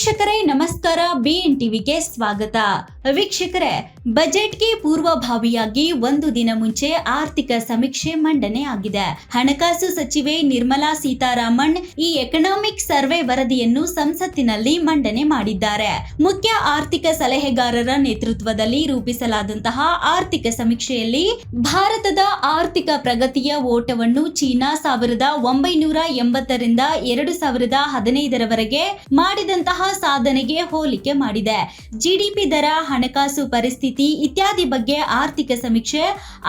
ವೀಕ್ಷಕರೇ ನಮಸ್ತೆ. ಟಿವಿಗೆ ಸ್ವಾಗತ. ವೀಕ್ಷಕರೇ, ಬಜೆಟ್ಗೆ ಪೂರ್ವಭಾವಿಯಾಗಿ ಒಂದು ದಿನ ಮುಂಚೆ ಆರ್ಥಿಕ ಸಮೀಕ್ಷೆ ಮಂಡನೆ ಆಗಿದೆ. ಹಣಕಾಸು ಸಚಿವೆ ನಿರ್ಮಲಾ ಸೀತಾರಾಮನ್ ಈ ಎಕನಾಮಿಕ್ ಸರ್ವೆ ವರದಿಯನ್ನು ಸಂಸತ್ತಿನಲ್ಲಿ ಮಂಡನೆ ಮಾಡಿದ್ದಾರೆ. ಮುಖ್ಯ ಆರ್ಥಿಕ ಸಲಹೆಗಾರರ ನೇತೃತ್ವದಲ್ಲಿ ರೂಪಿಸಲಾದಂತಹ ಆರ್ಥಿಕ ಸಮೀಕ್ಷೆಯಲ್ಲಿ ಭಾರತದ ಆರ್ಥಿಕ ಪ್ರಗತಿಯ ಓಟವನ್ನು ಚೀನಾ ಸಾವಿರದ ಒಂಬೈನೂರ ಎಂಬತ್ತರಿಂದ ಎರಡು ಸಾವಿರದ ಹದಿನೈದರವರೆಗೆ ಮಾಡಿದಂತಹ ಸಾಧನೆಗೆ ಹೋಲಿಕೆ ಮಾಡಿದೆ. ಜಿಡಿಪಿ ದರ, ಹಣಕಾಸು ಪರಿಸ್ಥಿತಿ ಇತ್ಯಾದಿ ಬಗ್ಗೆ ಆರ್ಥಿಕ ಸಮೀಕ್ಷೆ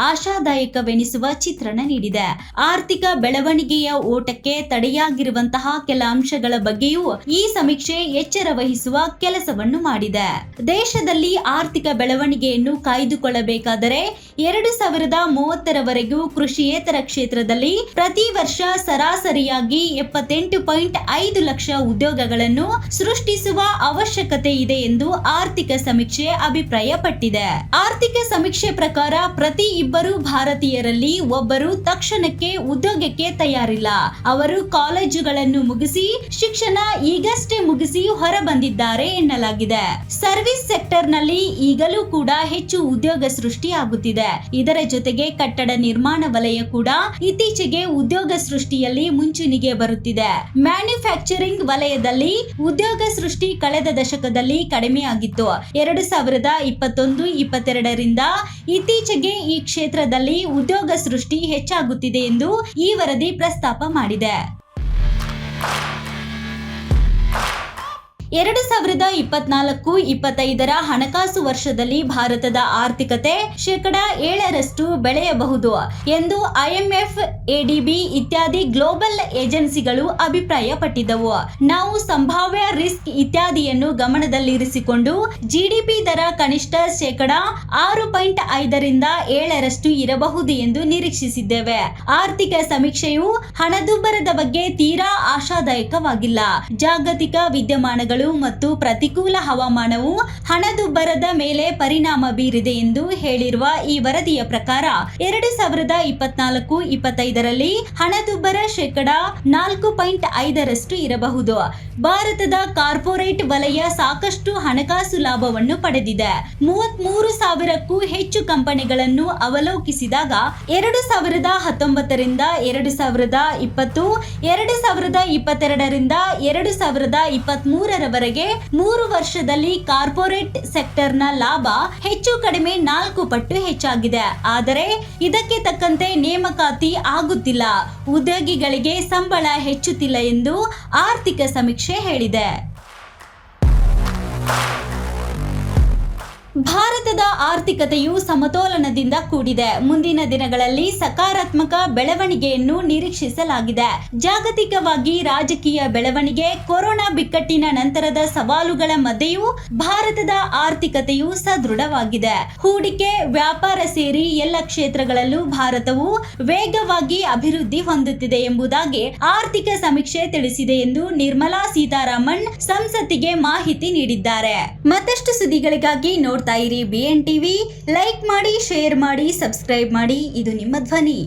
ಆಶಾದಾಯಕವೆನಿಸುವ ಚಿತ್ರಣ ನೀಡಿದೆ. ಆರ್ಥಿಕ ಬೆಳವಣಿಗೆಯ ಓಟಕ್ಕೆ ತಡೆಯಾಗಿರುವಂತಹ ಕೆಲ ಅಂಶಗಳ ಬಗ್ಗೆಯೂ ಈ ಸಮೀಕ್ಷೆ ಎಚ್ಚರ ವಹಿಸುವ ಕೆಲಸವನ್ನು ಮಾಡಿದೆ. ದೇಶದಲ್ಲಿ ಆರ್ಥಿಕ ಬೆಳವಣಿಗೆಯನ್ನು ಕಾಯ್ದುಕೊಳ್ಳಬೇಕಾದರೆ ಎರಡು ಸಾವಿರದ ಮೂವತ್ತರವರೆಗೂ ಕೃಷಿಯೇತರ ಕ್ಷೇತ್ರದಲ್ಲಿ ಪ್ರತಿ ವರ್ಷ ಸರಾಸರಿಯಾಗಿ ಎಪ್ಪತ್ತೆಂಟು ಪಾಯಿಂಟ್ ಐದು ಲಕ್ಷ ಉದ್ಯೋಗಗಳನ್ನು ಸೃಷ್ಟಿಸುವ ಅವಶ್ಯಕತೆ ಇದೆ ಎಂದು ಆರ್ಥಿಕ ಸಮೀಕ್ಷೆ ಅಭಿಪ್ರಾಯಪಟ್ಟಿದೆ. ಆರ್ಥಿಕ ಸಮೀಕ್ಷೆ ಪ್ರಕಾರ ಪ್ರತಿ ಇಬ್ಬರು ಭಾರತೀಯರಲ್ಲಿ ಒಬ್ಬರು ತಕ್ಷಣಕ್ಕೆ ಉದ್ಯೋಗಕ್ಕೆ ತಯಾರಿಲ್ಲ. ಅವರು ಕಾಲೇಜುಗಳನ್ನು ಮುಗಿಸಿ, ಶಿಕ್ಷಣ ಈಗಷ್ಟೇ ಮುಗಿಸಿ ಹೊರ ಬಂದಿದ್ದಾರೆ ಎನ್ನಲಾಗಿದೆ. ಸರ್ವಿಸ್ ಸೆಕ್ಟರ್ನಲ್ಲಿ ಈಗಲೂ ಕೂಡ ಹೆಚ್ಚು ಉದ್ಯೋಗ ಸೃಷ್ಟಿಯಾಗುತ್ತಿದೆ. ಇದರ ಜೊತೆಗೆ ಕಟ್ಟಡ ನಿರ್ಮಾಣ ವಲಯ ಕೂಡ ಇತ್ತೀಚೆಗೆ ಉದ್ಯೋಗ ಸೃಷ್ಟಿಯಲ್ಲಿ ಮುಂಚೂಣಿಗೆ ಬರುತ್ತಿದೆ. ಮ್ಯಾನುಫ್ಯಾಕ್ಚರಿಂಗ್ ವಲಯದಲ್ಲಿ ಉದ್ಯೋಗ ಸೃಷ್ಟಿ ಕಳೆದ ದಶಕದಲ್ಲಿ ಕಡಿಮೆಯಾಗಿತ್ತು. ಎರಡು ಸಾವಿರದ ಇಪ್ಪತ್ತೊಂದು, ಇಪ್ಪತ್ತೆರಡರಿಂದ ಇತ್ತೀಚೆಗೆ ಈ ಕ್ಷೇತ್ರದಲ್ಲಿ ಉದ್ಯೋಗ ಸೃಷ್ಟಿ ಹೆಚ್ಚಾಗುತ್ತಿದೆ ಎಂದು ಈ ವರದಿ ಪ್ರಸ್ತಾಪ ಮಾಡಿದೆ. ಎರಡು ಸಾವಿರದ ಇಪ್ಪತ್ನಾಲ್ಕು ಇಪ್ಪತ್ತೈದರ ಹಣಕಾಸು ವರ್ಷದಲ್ಲಿ ಭಾರತದ ಆರ್ಥಿಕತೆ ಶೇಕಡ ಏಳರಷ್ಟು ಬೆಳೆಯಬಹುದು ಎಂದು ಐಎಂಎಫ್, ಎಡಿಬಿ ಇತ್ಯಾದಿ ಗ್ಲೋಬಲ್ ಏಜೆನ್ಸಿಗಳು ಅಭಿಪ್ರಾಯಪಟ್ಟಿದ್ದವು. ನಾವು ಸಂಭಾವ್ಯ ರಿಸ್ಕ್ ಇತ್ಯಾದಿಯನ್ನು ಗಮನದಲ್ಲಿರಿಸಿಕೊಂಡು ಜಿಡಿಪಿ ದರ ಕನಿಷ್ಠ ಶೇಕಡ ಆರು ಪಾಯಿಂಟ್ ಐದರಿಂದ ಏಳರಷ್ಟು ಇರಬಹುದು ಎಂದು ನಿರೀಕ್ಷಿಸಿದ್ದೇವೆ. ಆರ್ಥಿಕ ಸಮೀಕ್ಷೆಯು ಹಣದುಬ್ಬರದ ಬಗ್ಗೆ ತೀರಾ ಆಶಾದಾಯಕವಾಗಿಲ್ಲ. ಜಾಗತಿಕ ವಿದ್ಯಮಾನಗಳು ಮತ್ತು ಪ್ರತಿಕೂಲ ಹವಾಮಾನವು ಹಣದುಬ್ಬರದ ಮೇಲೆ ಪರಿಣಾಮ ಬೀರಿದೆ ಎಂದು ಹೇಳಿರುವ ಈ ವರದಿಯ ಪ್ರಕಾರ ಎರಡು ಸಾವಿರದ ಇಪ್ಪತ್ನಾಲ್ಕು ಇಪ್ಪತ್ತೈದರಲ್ಲಿ ಹಣದುಬ್ಬರ ಶೇಕಡ ನಾಲ್ಕು ಪಾಯಿಂಟ್ ಐದರಷ್ಟು ಇರಬಹುದು. ಭಾರತದ ಕಾರ್ಪೊರೇಟ್ ವಲಯ ಸಾಕಷ್ಟು ಹಣಕಾಸು ಲಾಭವನ್ನು ಪಡೆದಿದೆ. ಮೂವತ್ಮೂರು ಸಾವಿರಕ್ಕೂ ಹೆಚ್ಚು ಕಂಪನಿಗಳನ್ನು ಅವಲೋಕಿಸಿದಾಗ ಎರಡು ಸಾವಿರದ ಹತ್ತೊಂಬತ್ತರಿಂದ ಎರಡು ಸಾವಿರದ ಇಪ್ಪತ್ತು, ಎರಡು ಸಾವಿರದ ಇಪ್ಪತ್ತೆರಡರಿಂದ ಎರಡು ಸಾವಿರದ ಇಪ್ಪತ್ತ್ ಮೂರರವರೆಗೆ ಮೂರು ವರ್ಷದಲ್ಲಿ ಕಾರ್ಪೊರೇಟ್ ಸೆಕ್ಟರ್ನ ಲಾಭ ಹೆಚ್ಚು ಕಡಿಮೆ ನಾಲ್ಕು ಪಟ್ಟು ಹೆಚ್ಚಾಗಿದೆ. ಆದರೆ ಇದಕ್ಕೆ ತಕ್ಕಂತೆ ನೇಮಕಾತಿ ಆಗುತ್ತಿಲ್ಲ. ಉದ್ಯೋಗಿಗಳಿಗೆ ಸಂಬಳ ಹೆಚ್ಚುತ್ತಿಲ್ಲ ಎಂದು ಆರ್ಥಿಕ ಸಮೀಕ್ಷೆ ಹೇಳಿದೆ. ಭಾರತದ ಆರ್ಥಿಕತೆಯು ಸಮತೋಲನದಿಂದ ಕೂಡಿದೆ. ಮುಂದಿನ ದಿನಗಳಲ್ಲಿ ಸಕಾರಾತ್ಮಕ ಬೆಳವಣಿಗೆಯನ್ನು ನಿರೀಕ್ಷಿಸಲಾಗಿದೆ. ಜಾಗತಿಕವಾಗಿ ರಾಜಕೀಯ ಬೆಳವಣಿಗೆ, ಕೊರೋನಾ ಬಿಕ್ಕಟ್ಟಿನ ನಂತರದ ಸವಾಲುಗಳ ಮಧ್ಯೆಯೂ ಭಾರತದ ಆರ್ಥಿಕತೆಯು ಸದೃಢವಾಗಿದೆ. ಹೂಡಿಕೆ, ವ್ಯಾಪಾರ ಸೇರಿ ಎಲ್ಲ ಕ್ಷೇತ್ರಗಳಲ್ಲೂ ಭಾರತವು ವೇಗವಾಗಿ ಅಭಿವೃದ್ಧಿ ಹೊಂದುತ್ತಿದೆ ಎಂಬುದಾಗಿ ಆರ್ಥಿಕ ಸಮೀಕ್ಷೆ ತಿಳಿಸಿದೆ ಎಂದು ನಿರ್ಮಲಾ ಸೀತಾರಾಮನ್ ಸಂಸತ್ತಿಗೆ ಮಾಹಿತಿ ನೀಡಿದ್ದಾರೆ. ಮತ್ತಷ್ಟು ಸುದ್ದಿಗಳಿಗಾಗಿ ನೋಡ್ತಾ ಇರಿ ಬಿಎನ್ ಟಿವಿ ಲೈಕ್ ಮಾಡಿ ಶೇರ್ ಮಾಡಿ ಸಬ್ಸ್ಕ್ರೈಬ್ ಮಾಡಿ. ಇದು ನಿಮ್ಮ ಧ್ವನಿ.